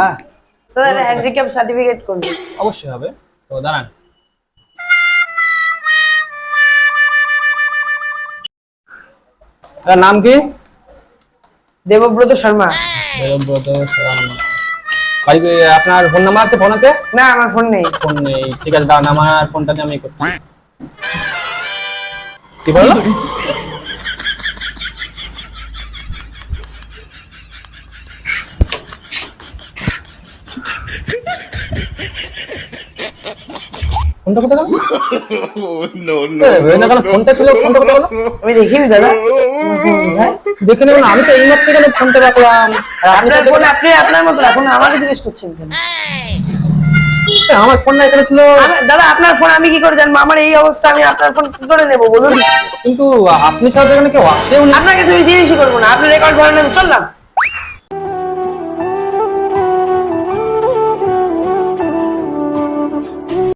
হ্যাঁ। Handicap certificate করুন অবশ্যই হবে। তো দাঁড়ান। আপনার নাম কি? দেবব্রত শর্মা। দেবব্রত শর্মা। বাড়ি আপনার ফোন নাম্বার আছে? ফোন আছে? না আমার ফোন নেই। ফোন নেই। ঠিক আছে দাঁড়ান আমার ফোনটা আমি করছি। কি বলল? ফোনটা কোথায় গেল? না ফোনটা ছিল ফোনটা কোথায় গেল? আমি দেখিনি দাদা। আমার ফোন কোথায়? দেখে নেবেন আমি তো এই মাত্র গেলে ফোনটা রাখলাম? আপনি আপনার ফোন আপনি আপনার মতো রাখুন আমাকে জিজ্ঞেস করছেন কেন? আমার ফোনটা এখানে ছিল। দাদা আপনার ফোন আমি কি করে জানব? আমার এই অবস্থা আমি আপনার ফোন কি করে নেব বলুন। কিন্তু আপনি ছাড়া এখানে কেউ আসেও না। আপনার কাছে আমি জিজ্ঞেসই করব না আপনি রেকর্ড করে নেবেন চললাম।